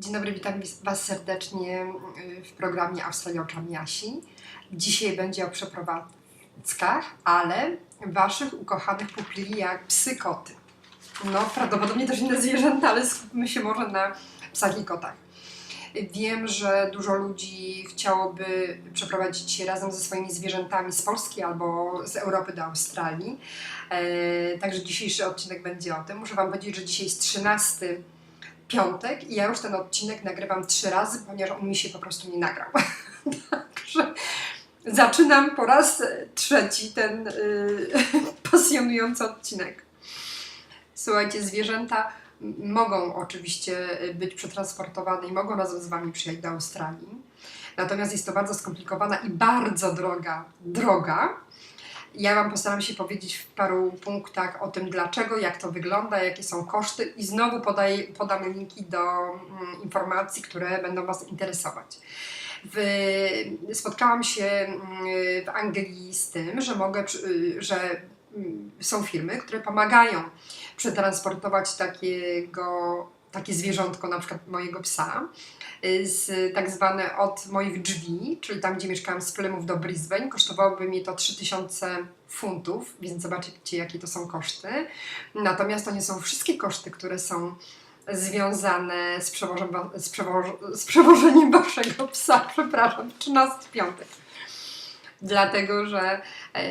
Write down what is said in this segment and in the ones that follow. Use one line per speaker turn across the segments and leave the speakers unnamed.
Dzień dobry, witam Was serdecznie y, w programie Australia oczami Asi. Dzisiaj będzie o przeprowadzkach, ale Waszych ukochanych pupili jak psy, koty. No, prawdopodobnie też inne zwierzęta, ale skupmy się może na psach i kotach. Wiem, że dużo ludzi chciałoby przeprowadzić się razem ze swoimi zwierzętami z Polski albo z Europy do Australii. E, także dzisiejszy odcinek będzie o tym. Muszę Wam powiedzieć, że dzisiaj jest 13 piątek i ja już ten odcinek nagrywam trzy razy, ponieważ on mi się po prostu nie nagrał. Także zaczynam po raz trzeci ten y, pasjonujący odcinek. Słuchajcie, zwierzęta mogą oczywiście być przetransportowane i mogą razem z Wami przyjechać do Australii. Natomiast jest to bardzo skomplikowana i bardzo droga droga. Ja Wam postaram się powiedzieć w paru punktach o tym, dlaczego, jak to wygląda, jakie są koszty i znowu podaję, podam linki do mm, informacji, które będą Was interesować. W, spotkałam się mm, w Anglii z tym, że mogę, przy- że mm, są firmy, które pomagają przetransportować takiego, takie zwierzątko, na przykład mojego psa, y, z tak zwane od moich drzwi, czyli tam, gdzie mieszkałam z Plymouth do Brisbane, kosztowałoby mi to 3000 funtów, więc zobaczcie, jakie to są koszty. Natomiast to nie są wszystkie koszty, które są związane z, przewożem, z, z przewożeniem waszego psa, przepraszam, 13 piątek. Dlatego, że e,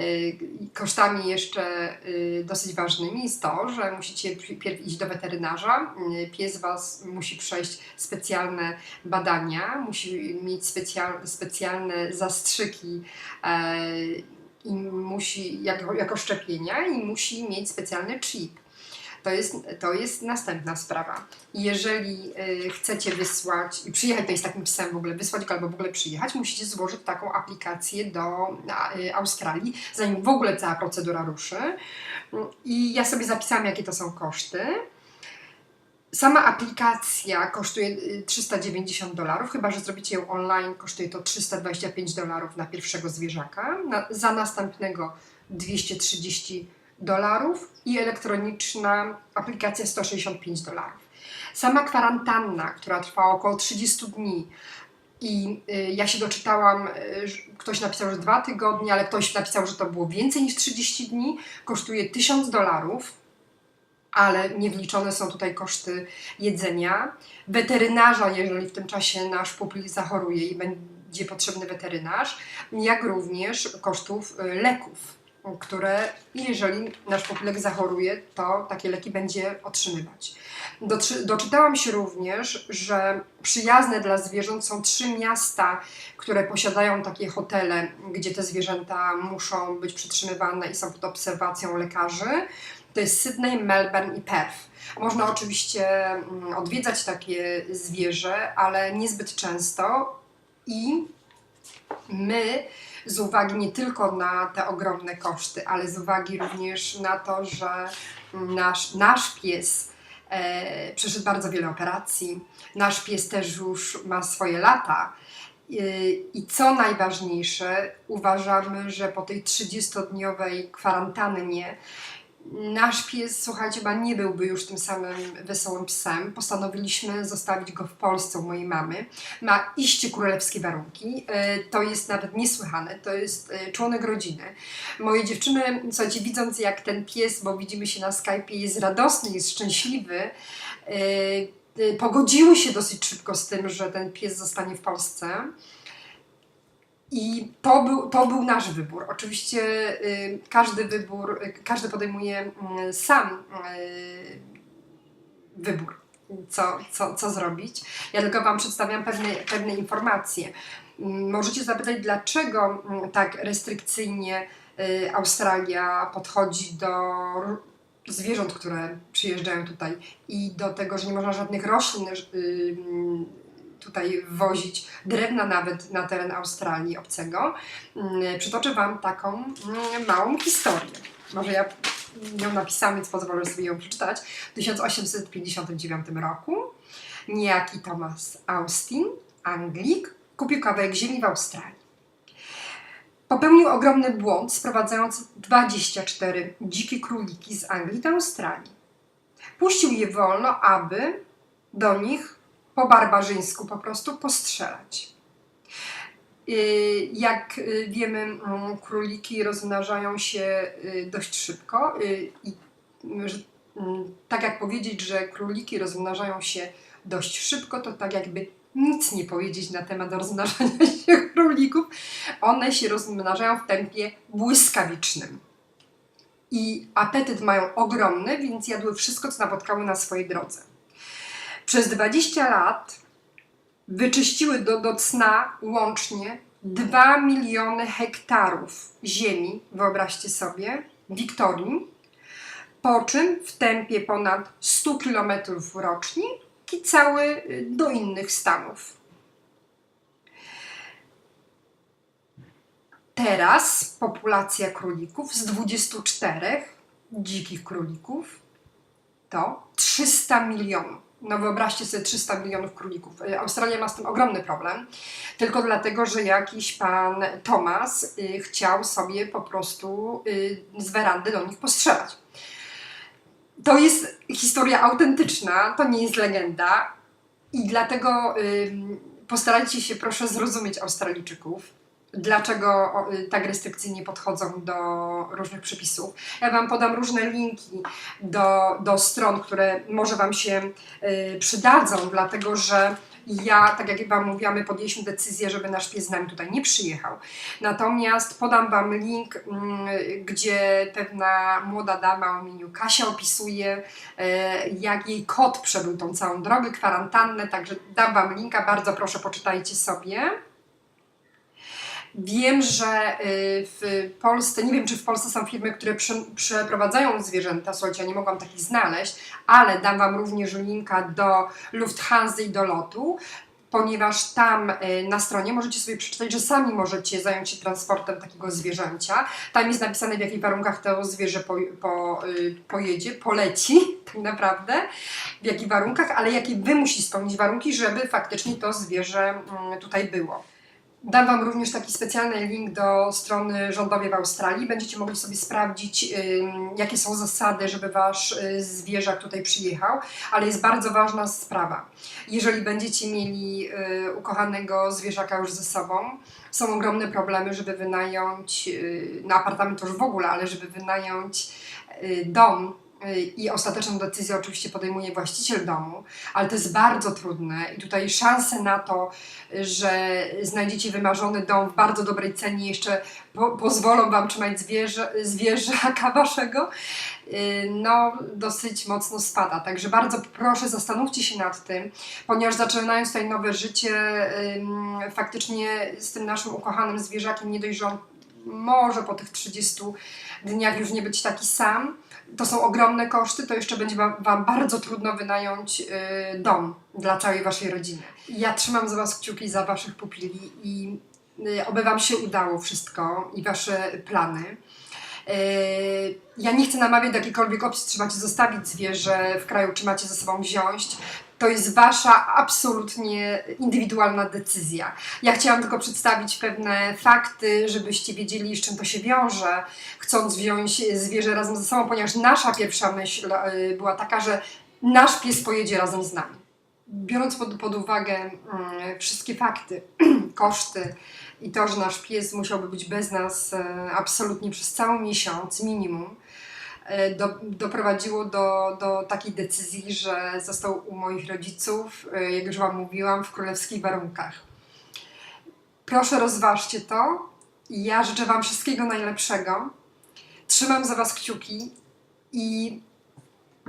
kosztami jeszcze e, dosyć ważnymi jest to, że musicie pierw iść do weterynarza. E, Pies Was musi przejść specjalne badania, musi mieć specjal, specjalne zastrzyki i musi, jako, jako szczepienia i musi mieć specjalny chip. To jest, to jest następna sprawa. Jeżeli y, chcecie wysłać i przyjechać tutaj z takim psem w ogóle, wysłać go albo w ogóle przyjechać, musicie złożyć taką aplikację do y, Australii, zanim w ogóle cała procedura ruszy. I ja sobie zapisałam, jakie to są koszty. Sama aplikacja kosztuje y, 390 dolarów, chyba że zrobicie ją online, kosztuje to 325 dolarów na pierwszego zwierzaka, na, za następnego 230 dolarów i elektroniczna aplikacja 165 dolarów. Sama kwarantanna, która trwała około 30 dni i y, ja się doczytałam, y, ktoś napisał, że dwa tygodnie, ale ktoś napisał, że to było więcej niż 30 dni, kosztuje 1000 dolarów ale nie wliczone są tutaj koszty jedzenia. Weterynarza, jeżeli w tym czasie nasz pupil zachoruje i będzie potrzebny weterynarz, jak również kosztów y, leków, które jeżeli nasz pupilek zachoruje, to takie leki będzie otrzymywać. Doczytałam się również, że przyjazne dla zwierząt są trzy miasta, które posiadają takie hotele, gdzie te zwierzęta muszą być przetrzymywane i są pod obserwacją lekarzy. To jest Sydney, Melbourne i Perth. Można oczywiście mm, odwiedzać takie zwierzę, ale niezbyt często i my z uwagi nie tylko na te ogromne koszty, ale z uwagi również na to, że nasz, nasz pies e, przeszedł bardzo wiele operacji, nasz pies też już ma swoje lata. I- I co najważniejsze, uważamy, że po tej 30-dniowej kwarantannie nasz pies, słuchajcie, chyba nie byłby już tym samym wesołym psem. Postanowiliśmy zostawić go w Polsce u mojej mamy. Ma iście królewskie warunki. E, To jest nawet niesłychane. To jest e, członek rodziny. Moje dziewczyny, słuchajcie, widząc jak ten pies, bo widzimy się na Skype'ie, jest radosny, jest szczęśliwy, e, pogodziły się dosyć szybko z tym, że ten pies zostanie w Polsce. I to był, to był nasz wybór. Oczywiście y, każdy wybór, y, każdy podejmuje y, sam wybór, co, co, co zrobić. Ja tylko Wam przedstawiam pewne, pewne informacje. Mm, Możecie zapytać, dlaczego mm, tak restrykcyjnie Australia podchodzi do zwierząt, które przyjeżdżają tutaj i do tego, że nie można żadnych roślin mm, tutaj wwozić, drewna nawet na teren Australii obcego. Mm, Przytoczę Wam taką mm, małą historię. Może ja ją napisałam, więc pozwolę sobie ją przeczytać. W 1859 roku niejaki Thomas Austin, Anglik, kupił kawałek ziemi w Australii. Popełnił ogromny błąd, sprowadzając 24 dzikie króliki z Anglii do Australii. Puścił je wolno, aby do nich po barbarzyńsku po prostu postrzelać. Y, Jak y, wiemy, mm, króliki rozmnażają się y, dość szybko i mm, mm, tak jak powiedzieć, że króliki rozmnażają się dość szybko, to tak jakby nic nie powiedzieć na temat rozmnażania się królików. One się rozmnażają w tempie błyskawicznym. I apetyt mają ogromny, więc jadły wszystko, co napotkały na swojej drodze. Przez 20 lat wyczyściły do, do cna łącznie 2 miliony hektarów ziemi, wyobraźcie sobie, Wiktorii, po czym w tempie ponad 100 km rocznie kicały y, do innych stanów. Teraz populacja królików z 24 dzikich królików to 300 milionów. No wyobraźcie sobie 300 milionów królików. Y, Australia ma z tym ogromny problem, tylko dlatego, że jakiś pan Thomas y, chciał sobie po prostu y, z werandy do nich postrzelać. To jest historia autentyczna, to nie jest legenda i dlatego postarajcie się proszę zrozumieć Australijczyków, dlaczego y, tak restrykcyjnie podchodzą do różnych przepisów. Ja Wam podam różne linki do, do stron, które może Wam się y, przydadzą, dlatego że ja, tak jak Wam mówiłam, my podjęliśmy decyzję, żeby nasz pies z nami tutaj nie przyjechał. Natomiast podam Wam link, mm, gdzie pewna młoda dama o imieniu Kasia opisuje, e, jak jej kot przebył tą całą drogę, kwarantannę, także dam Wam linka, bardzo proszę poczytajcie sobie. Wiem, że y, w Polsce, nie wiem czy w Polsce są firmy, które prze, przeprowadzają zwierzęta, słuchajcie, ja nie mogłam takich znaleźć, ale dam Wam również linka do Lufthansa i do lotu, ponieważ tam y, na stronie możecie sobie przeczytać, że sami możecie zająć się transportem takiego zwierzęcia. Tam jest napisane w jakich warunkach to zwierzę po, po, y, pojedzie, poleci tak naprawdę, w jakich warunkach, ale jakie Wy musicie spełnić warunki, żeby faktycznie to zwierzę mm, tutaj było. Dam Wam również taki specjalny link do strony rządowej w Australii. Będziecie mogli sobie sprawdzić, jakie są zasady, żeby Wasz y, zwierzak tutaj przyjechał, ale jest bardzo ważna sprawa. Jeżeli będziecie mieli y, ukochanego zwierzaka już ze sobą, są ogromne problemy, żeby wynająć, y, na apartament już w ogóle, ale żeby wynająć dom i ostateczną decyzję oczywiście podejmuje właściciel domu, ale to jest bardzo trudne i tutaj szanse na to, że znajdziecie wymarzony dom w bardzo dobrej cenie, jeszcze po, pozwolą Wam trzymać zwierzę, zwierzaka Waszego, y, no dosyć mocno spada. Także bardzo proszę zastanówcie się nad tym, ponieważ zaczynając tutaj nowe życie, faktycznie z tym naszym ukochanym zwierzakiem nie dość, że on może po tych 30 dniach już nie być taki sam, to są ogromne koszty, to jeszcze będzie Wam, bardzo trudno wynająć y, dom dla całej Waszej rodziny. Ja trzymam za Was kciuki za Waszych pupili i y, oby Wam się udało wszystko i Wasze plany. Y, Ja nie chcę namawiać do jakiejkolwiek opcji, czy macie zostawić zwierzę w kraju, czy macie ze sobą wziąć. To jest Wasza absolutnie indywidualna decyzja. Ja chciałam tylko przedstawić pewne fakty, żebyście wiedzieli, z czym to się wiąże, chcąc wziąć zwierzę razem ze sobą, ponieważ nasza pierwsza myśl y, była taka, że nasz pies pojedzie razem z nami. Biorąc pod, pod uwagę mm, wszystkie fakty, koszty i to, że nasz pies musiałby być bez nas e, absolutnie przez cały miesiąc minimum, do, doprowadziło do, do takiej decyzji, że został u moich rodziców, e, jak już Wam mówiłam, w królewskich warunkach. Proszę rozważcie to. Ja życzę Wam wszystkiego najlepszego. Trzymam za Was kciuki i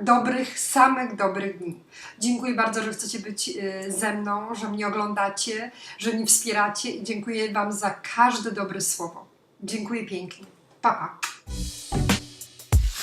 dobrych, samych dobrych dni. Dziękuję bardzo, że chcecie być y, ze mną, że mnie oglądacie, że mnie wspieracie i dziękuję Wam za każde dobre słowo. Dziękuję pięknie. Pa, pa.